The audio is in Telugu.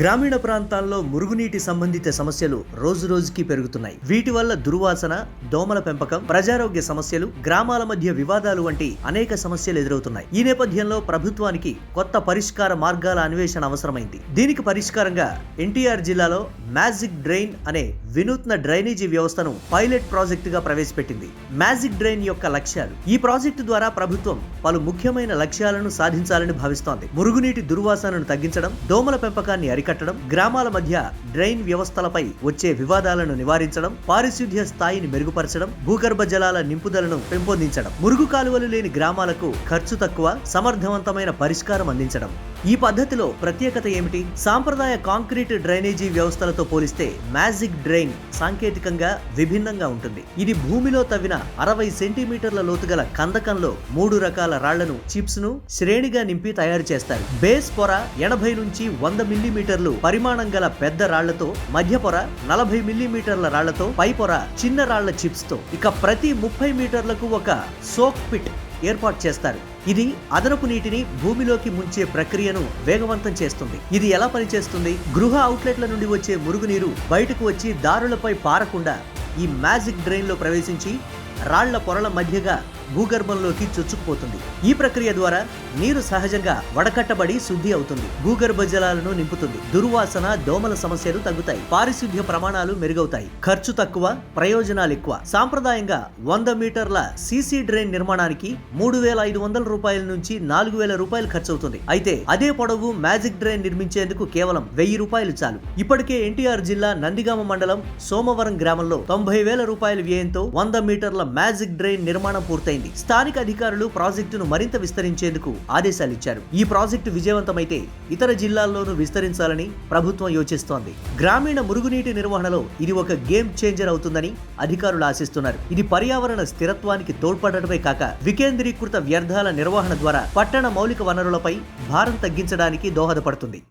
గ్రామీణ ప్రాంతాల్లో మురుగునీటి సంబంధిత సమస్యలు రోజు రోజుకి పెరుగుతున్నాయి. వీటి వల్ల దుర్వాసన దోమల పెంపకం ప్రజారోగ్య సమస్యలు గ్రామాల మధ్య వివాదాలు వంటి అనేక సమస్యలు ఎదురవుతున్నాయి. ఈ నేపథ్యంలో ప్రభుత్వానికి కొత్త పరిష్కార మార్గాల అన్వేషణ అవసరమైంది. దీనికి పరిష్కారంగా ఎన్టీఆర్ జిల్లాలో మ్యాజిక్ డ్రైన్ అనే వినూత్న డ్రైనేజీ వ్యవస్థను పైలట్ ప్రాజెక్టుగా ప్రవేశపెట్టింది. మ్యాజిక్ డ్రైన్ యొక్క లక్ష్యాలు. ఈ ప్రాజెక్టు ద్వారా ప్రభుత్వం పలు ముఖ్యమైన లక్ష్యాలను సాధించాలని భావిస్తోంది. మురుగునీటి దుర్వాసనను తగ్గించడం దోమల పెంపకాన్ని కట్టడం గ్రామాల మధ్య డ్రైన్ వ్యవస్థలపై వచ్చే వివాదాలను నివారించడం పారిశుద్ధ్య స్థాయిని మెరుగుపరచడం భూగర్భ జలాల నింపుదలను పెంపొందించడం మురుగు కాలువలు లేని గ్రామాలకు ఖర్చు తక్కువ సమర్థవంతమైన పరిష్కారం అందించడం. ఈ పద్ధతిలో ప్రత్యేకత ఏమిటి? సాంప్రదాయ కాంక్రీట్ డ్రైనేజీ వ్యవస్థలతో పోలిస్తే మ్యాజిక్ డ్రైన్ సాంకేతికంగా విభిన్నంగా ఉంటుంది. ఇది భూమిలో తవ్విన అరవై సెంటీమీటర్ల లోతుగల కందకంలో మూడు రకాల రాళ్ళను చిప్స్ను శ్రేణిగా నింపి తయారు చేస్తారు. బేస్ పొర ఎనభై నుంచి వంద మిల్లీమీటర్ పరిమాణం గల పెద్ద రాళ్ళతో మధ్య పొర నలభై మిల్లీమీటర్ల రాళ్ళతో పై పొర చిన్న రాళ్ళ చిప్స్తో ఇక ప్రతి ముప్పై మీటర్లకు ఒక సోక్ పిట్ ఏర్పాటు చేస్తారు. ఇది అదనపు నీటిని భూమిలోకి ముంచే ప్రక్రియను వేగవంతం చేస్తుంది. ఇది ఎలా పనిచేస్తుంది? గృహ అవుట్లెట్ల నుండి వచ్చే మురుగునీరు బయటకు వచ్చి దారులపై పారకుండా ఈ మ్యాజిక్ డ్రైన్లో ప్రవేశించి రాళ్ళ పొరల మధ్యగా భూగర్భంలోకి చొచ్చుకుపోతుంది ఈ ప్రక్రియ ద్వారా నీరు సహజంగా వడకట్టబడి శుద్ధి అవుతుంది. భూగర్భ జలాలను నింపుతుంది. దుర్వాసన దోమల సమస్యలు తగ్గుతాయి. పారిశుద్ధ్య ప్రమాణాలు మెరుగవుతాయి. ఖర్చు తక్కువ ప్రయోజనాలు ఎక్కువ. సాంప్రదాయంగా వంద మీటర్ల సీసీ డ్రైన్ నిర్మాణానికి మూడు వేల ఐదు వందల రూపాయల నుంచి నాలుగు వేల రూపాయలు ఖర్చు అవుతుంది అయితే అదే పొడవు మ్యాజిక్ డ్రైన్ నిర్మించేందుకు కేవలం వెయ్యి రూపాయలు చాలు. ఇప్పటికే ఎన్టీఆర్ జిల్లా నందిగామ మండలం సోమవరం గ్రామంలో తొంభై వేల రూపాయల వ్యయంతో వంద మీటర్ల మ్యాజిక్ డ్రైన్ నిర్మాణం పూర్తయింది. స్థానిక అధికారులు ప్రాజెక్టును మరింత విస్తరించేందుకు ఆదేశాలు ఇచ్చారు ఈ ప్రాజెక్టు విజయవంతమైతే ఇతర జిల్లాల్లోనూ విస్తరించాలని ప్రభుత్వం యోచిస్తోంది. గ్రామీణ మురుగునీటి నిర్వహణలో ఇది ఒక గేమ్ చేంజర్ అవుతుందని అధికారులు ఆశిస్తున్నారు. ఇది పర్యావరణ స్థిరత్వానికి తోడ్పడటమే కాక వికేంద్రీకృత వ్యర్థాల నిర్వహణ ద్వారా పట్టణ మౌలిక వనరులపై భారం తగ్గించడానికి దోహదపడుతుంది.